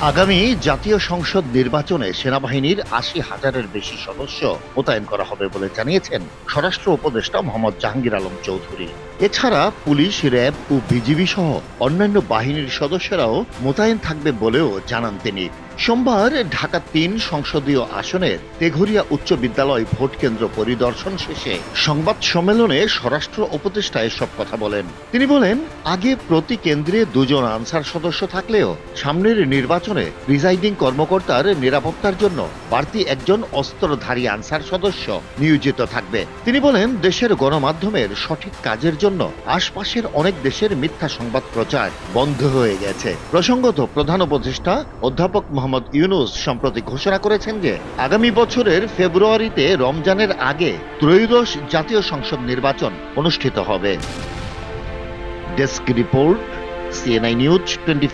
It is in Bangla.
আগামী জাতীয় সংসদ নির্বাচনে সেনাবাহিনীর আশি হাজারের বেশি সদস্য মোতায়েন করা হবে বলে জানিয়েছেন স্বরাষ্ট্র উপদেষ্টা মোহাম্মদ জাহাঙ্গীর আলম চৌধুরী। এছাড়া পুলিশ, র্যাব ও বিজিবি সহ অন্যান্য বাহিনীর সদস্যরাও মোতায়েন থাকবে বলেও জানান তিনি। সোমবার ঢাকা তিন সংসদীয় আসনের তেঘরিয়া উচ্চ বিদ্যালয় ভোট কেন্দ্র পরিদর্শন শেষে সংবাদ সম্মেলনে স্বরাষ্ট্র উপদেষ্টা এসব কথা বলেন। তিনি বলেন, আগে প্রতি কেন্দ্রে দুজন আনসার সদস্য থাকলেও সামনের নির্বাচনে প্রিজাইডিং কর্মকর্তার নিরাপত্তার জন্য বাড়তি একজন অস্ত্রধারী আনসার সদস্য নিয়োজিত থাকবে। তিনি বলেন, দেশের গণমাধ্যমের সঠিক কাজের জন্য আশপাশের অনেক দেশের মিথ্যা সংবাদ প্রচার বন্ধ হয়ে গেছে। প্রসঙ্গত প্রধান উপদেষ্টা অধ্যাপক মোহাম্মদ ইউনুস সম্প্রতি ঘোষণা করেছেন যে আগামী বছরের ফেব্রুয়ারিতে রমজানের আগে ত্রয়োদশ জাতীয় সংসদ নির্বাচন অনুষ্ঠিত হবে। Desk report, CNI news twenty